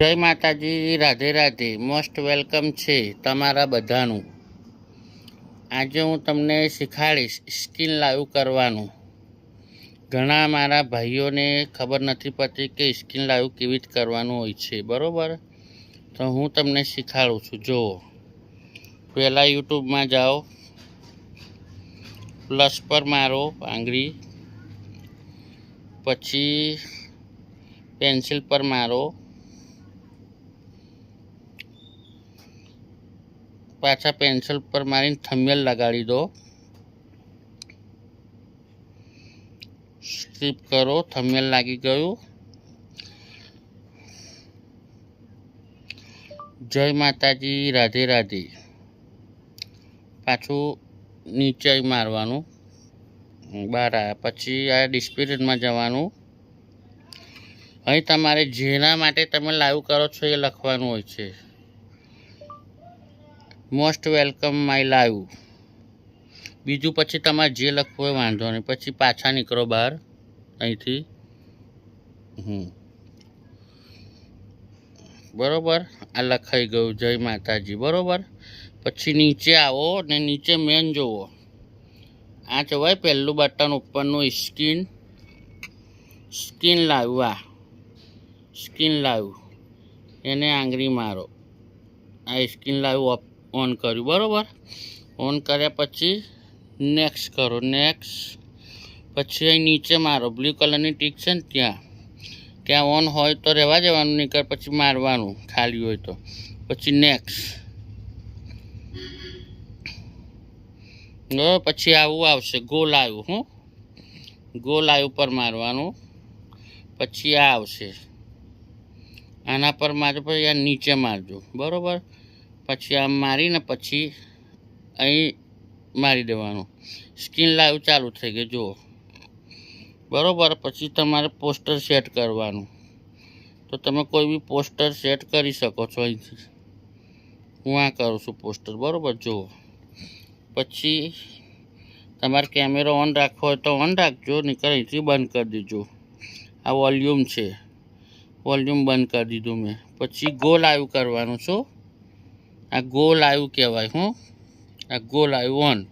જય માતાજી, Radhe Radhe. Most welcome છે તમારા બધાનું. આજે હું તમને શીખાડીશ સ્કિન લાઈવ કરવાનું. ઘણા મારા ભાઈઓને ખબર નથી પડતી કે સ્કિન લાઈવ કેવી રીતે કરવાનું હોય છે, બરાબર? તો હું તમને શીખાડું છું. જુઓ. પહેલાં યુટ્યુબમાં જાઓ. પ્લસ પર મારો આંગળી. પછી પેન્સિલ પર મારો પાછા પેન્સિલ પર મારીને થંબનેલ લગાડી દો. સ્ક્રીપ કરો થંબનેલ લાગી ગયું. જય માતાજી, રાધે રાધે. પાછું નીચે મારવાનું. બહાર આવ્યા પછી આ ડિસ્પ્લેમાં જવાનું. અહીં તમારે જેના માટે તમે લાઈવ કરો છો એ લખવાનું હોય છે. Most welcome my live. બીજું પછી તમારે જે લખવું હોય વાંધો નહીં. પછી પાછા નીકળો બહાર, અહીંથી. હમ. બરોબર? આ લખાઈ ગયું. જય માતાજી. બરોબર? પછી નીચે આવો ને નીચે મેન જુઓ આ જવાય પહેલું બટન ઉપરનું સ્કિન સ્કિન લાવ્યું. આ સ્કિન લાવ્યું. એને આંગળી મારો. આ સ્કીન લાવ્યું લાઈવ ઓન કર્યું, બરાબર? ઓન કર્યા પછી નેક્સ્ટ કરો નેક્સ્ટ પછી અહીં નીચે મારો બ્લુ કલરની ટીક છે ને ત્યાં. ત્યાં ઓન હોય તો રહેવા દેવાનું નીકળ પછી મારવાનું, ખાલી હોય તો. પછી નેક્સ્ટ પછી આવું આવશે ગોલ આવ્યું, હું. ગોલ આવ્યું પર મારવાનું. પછી આ આવશે. આના પર મારજો, પછી નીચે મારજો, બરાબર? પછી આમ મારીને પછી અહીં મારી દેવાનું. સ્કિન લાઈવ ચાલુ થઈ ગઈ, જુઓ. બરાબર, પછી તમારે પોસ્ટર સેટ કરવાનું. તો તમે કોઈ બી પોસ્ટર સેટ કરી શકો છો અહીંથી. હું આ કરું છું પોસ્ટર, બરાબર, જુઓ. પછી તમારે કેમેરો ઓન રાખવો હોય તો ઓન રાખજો, નીકળ અહીંથી બંધ કરી દેજો. આ વોલ્યુમ છે. વોલ્યુમ બંધ કરી દીધું મેં. પછી ગોલ લાઈવ કરવાનું છું. આ ગોલ આવ્યું કહેવાય, હું. આ ગોલ આવ્યું ઓન.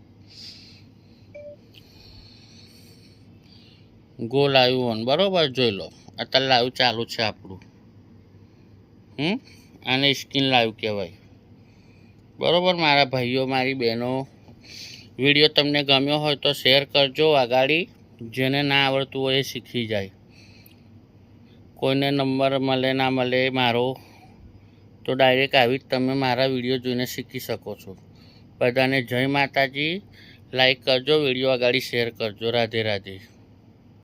ગોલ આવ્યું ઓન. બરાબર, જોઈ લો. અત્યારે લાઈવ ચાલુ છે આપણું. હમ? આને સ્કિન લાઈવ કહેવાય. બરાબર, મારા ભાઈઓ, મારી બહેનો. વીડિયો તમને ગમ્યો હોય તો શેર કરજો આગાડી, જેને ના આવડતું હોય એ શીખી જાય. કોઈને નંબર મળે, ના મળે, મારો તો ડાયરેક્ટ આવી જ તમે મારા વીડિયો જોઈને શીખી શકો છો. બધાને જય માતાજી. લાઈક કરજો વીડિયો આગળ શેર કરજો. રાધે રાધે.